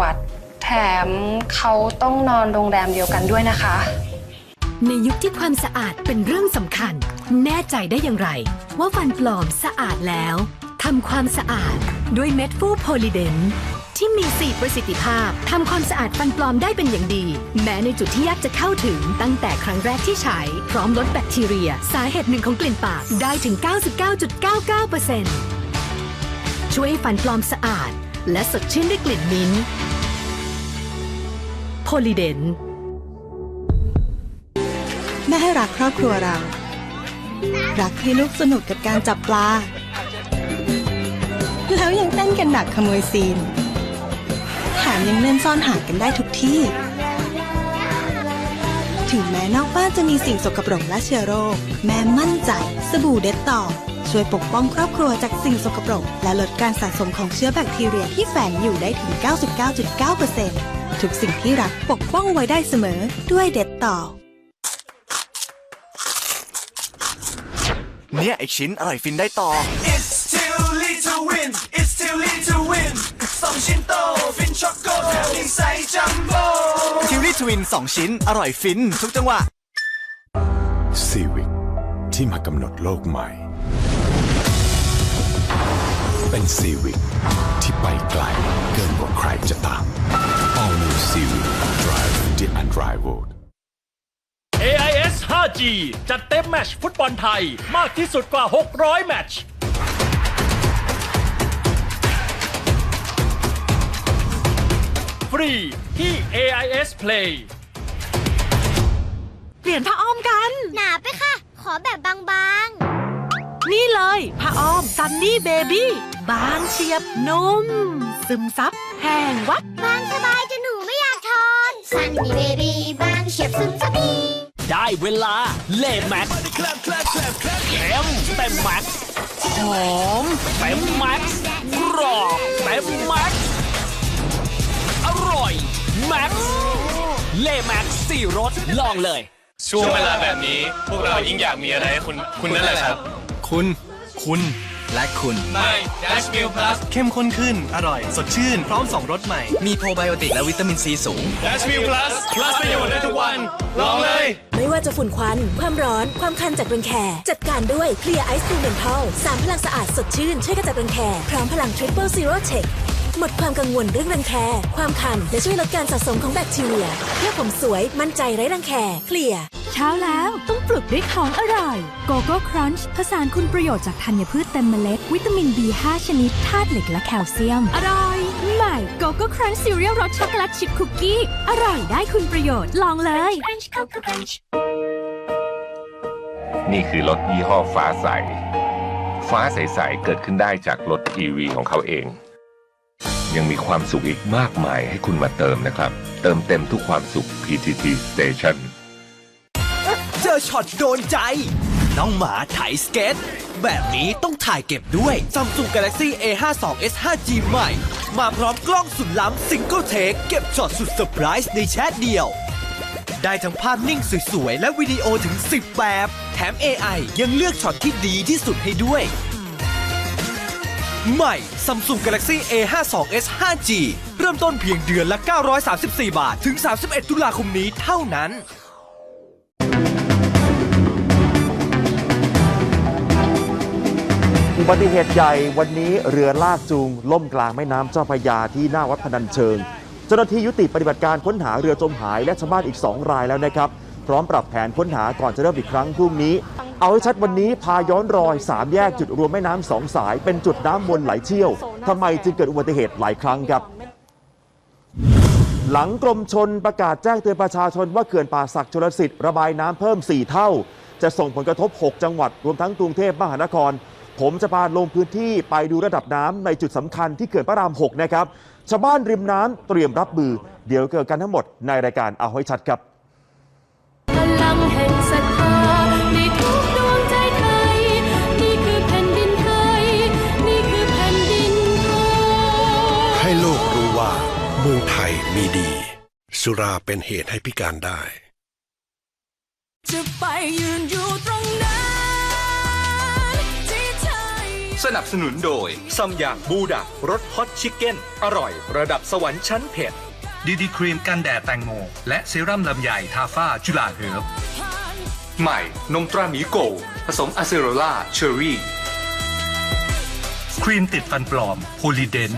วัด แถมเขาต้องนอนโรงแรมเดียวกันด้วยนะคะ ในยุคที่ความสะอาดเป็นเรื่องสำคัญ แน่ใจได้อย่างไร ว่าฟันปลอมสะอาดแล้วทำความสะอาดด้วยเม็ดฟูโพลิเดนที่มี 4 ประสิทธิภาพทำความสะอาดฟันปลอมได้เป็นอย่างดี แม้ในจุดที่ยากจะเข้าถึงตั้งแต่ครั้งแรกที่ใช้ พร้อมลดแบคทีเรีย สาเหตุหนึ่งของกลิ่นปากได้ถึง 99.99%ช่วยให้ฟันปลอมสะอาด และสดชื่นด้วยกลิ่นมิ้นท์ โพลิเดนแม่ให้รักครอบครัวเรา รักให้ลูกสนุกกับการจับปลา แล้วยังเต้นกันดักขโมยซีน แถมยังเล่นซ่อนหากันได้ทุกที่ ถึงแม้นอกบ้านจะมีสิ่งสกปรกและเชื้อโรค แม่มั่นใจสบู่เด็ดต่อ ช่วยปกป้องครอบครัวจากสิ่งสกปรก และลดการสะสมของเชื้อแบคทีเรียที่แฝงอยู่ได้ถึง 99.9%ทุกสิ่งที่รักปกป้องไว้ได้เสมอด้วยเด็ดต่อ เนี่ยไอชิ้นอร่อยฟินได้ต่อ It's too little to win It's too little to win สองชิ้นโตฟินช็อกโกแถมมีไซส์จัมโบ้ทิวรี่ทวิน2ชิ้นอร่อยฟินทุกจังหวะซีวิกที่มากำหนดโลกใหม่ เป็นซีวิกที่ไปไกลเกินกว่าใครจะตาม All New Civic Drive the Unrivaled AIS 5G จัดเต็มแมตช์ฟุตบอลไทยมากที่สุดกว่า 600 แมตช์ฟรีที่ AIS Play เปลี่ยนผ้าอ้อมกัน หนาไปค่ะ ขอแบบบางนี่เลยผ้าอ้อมซันนี่เบบี้ บางเฉียบนุ่ม ซึมซับแห้งวับๆบางสบายจนหนูไม่อยากทอนซันนี่เบบี้บางเฉียบซึมซับดีได้เวลาเล่แม็กซ์เต็มเต็มแม็กซ์หอมเต็มแม็กซ์กรอบเต็มแม็กซ์อร่อยแม็กซ์เล่แม็กซ์สี่รสลองเลย ช่วงเวลาแบบนี้ พวกเรายิ่งอยากมีอะไรให้คุณคุณนั่นแหละครับ คุณคุณ และคุณไม่ Dash Meal Plus เข้มข้นขึ้น อร่อย สดชื่น พร้อม 2รสใหม่ มีโปรไบโอติกและวิตามินซีสูง Dash Meal Plus plus ประโยชน์ได้ทุกวัน ลองเลย ไม่ว่าจะฝุ่นควัน ความร้อน ความคันจากรังแค จัดการด้วยเคลียร์ไอซ์ e ูเมนทัลสามพลังสะอาดสดชื่น ช่วยกระจัดรังแค พร้อมพลังทริปเปิลซีโร่เทค หมดความกังวลเรื่องรังแค ความคัน และช่วยลดการสะสมของแบคทีเรียเพื่อผมสวยมั่นใจไร้รังแคเคลียร์เช้าแล้วต้องปลุกด้วยของอร่อยโกโก้ครันช์ผสานคุณประโยชน์จากธัญพืชเต็มเมล็ด วิตามิน B5 ชนิดธาตุเหล็กและแคลเซียม อร่อยใหม่โกโก้ครันช์ซีเรียลรสช็อกโกแลตชิพคุกกี้ อร่อยได้คุณประโยชน์ลองเลย นี่คือรถยี่ห้อฟ้าใส ฟ้าใส ๆ เกิดขึ้นได้จากรถ EV ของเขาเอง ยังมีความสุขอีกมากมายให้คุณมาเติมนะครับ เติมเต็มทุกความสุข PTT Station เจอช็อตโดนใจ น้องหมาไถสเก็ต แบบนี้ต้องถ่ายเก็บด้วย Samsung Galaxy A52s 5G ใหม่ มาพร้อมกล้องสุดล้ำ Single Take เก็บช็อตสุดเซอร์ไพรส์ในแชทเดียวได้ทั้งภาพนิ่งสวย ๆ และวิดีโอถึง 10 แบบ แถม AI ยังเลือกช็อตที่ดีที่สุดให้ด้วย ใหม่ Samsung Galaxy A52s 5G เริ่มต้นเพียงเดือนละ 934 บาท ถึง 31 ตุลาคมนี้เท่านั้นอุบัติเหตุใหญ่วันนี้เรือลากจูง ล่มกลางแม่น้ำเจ้าพระยาที่หน้าวัดพนัญเชิง เจ้าหน้าที่ยุติปฏิบัติการค้นหาเรือจมหายและชาวบ้านอีก 2 รายแล้วนะครับ พร้อมปรับแผนค้นหาก่อนจะเริ่มอีกครั้งพรุ่งนี้ เอาให้ชัดวันนี้พาย้อนรอย3แยกจุดรวมแม่น้ำสองสาย เป็นจุดน้ำวนไหลเชี่ยวทำไมจึงเกิดอุบัติเหตุหลายครั้งครับ หลังกรมชนประกาศแจ้งเตือนประชาชนว่าเขื่อนป่าศักดิ์ชลสิทธิ์ระบายน้ำเพิ่ม 4 เท่า จะส่งผลกระทบ 6 จังหวัด รวมทั้งกรุงเทพมหานคร ผมจะพาลงพื้นที่ไปดูระดับน้ำในจุดสำคัญที่เขื่อนพระราม 6 นะครับชาวบ้านริมน้ำเตรียมรับมือ เดี๋ยวเกิดกันทั้งหมดในรายการเอาให้ชัดครับ มืองไทยมีดี สุราเป็นเหตุให้พิการได้ จะไปยืนอยู่ตรงนั้นที่เธอสนับสนุนโดยซัมยังบูดะรสฮอตชิคเก้น อร่อย ระดับสวรรค์ชั้นเผ็ด ดีดีครีมกันแดดแตงโม และเซรั่มลำไยทาฝ้าจุฬาเฮิร์บใหม่ นมตราหมีโก ผสมอะเซโรล่าเชอรี่ ครีมติดฟันปลอมโพลีเดน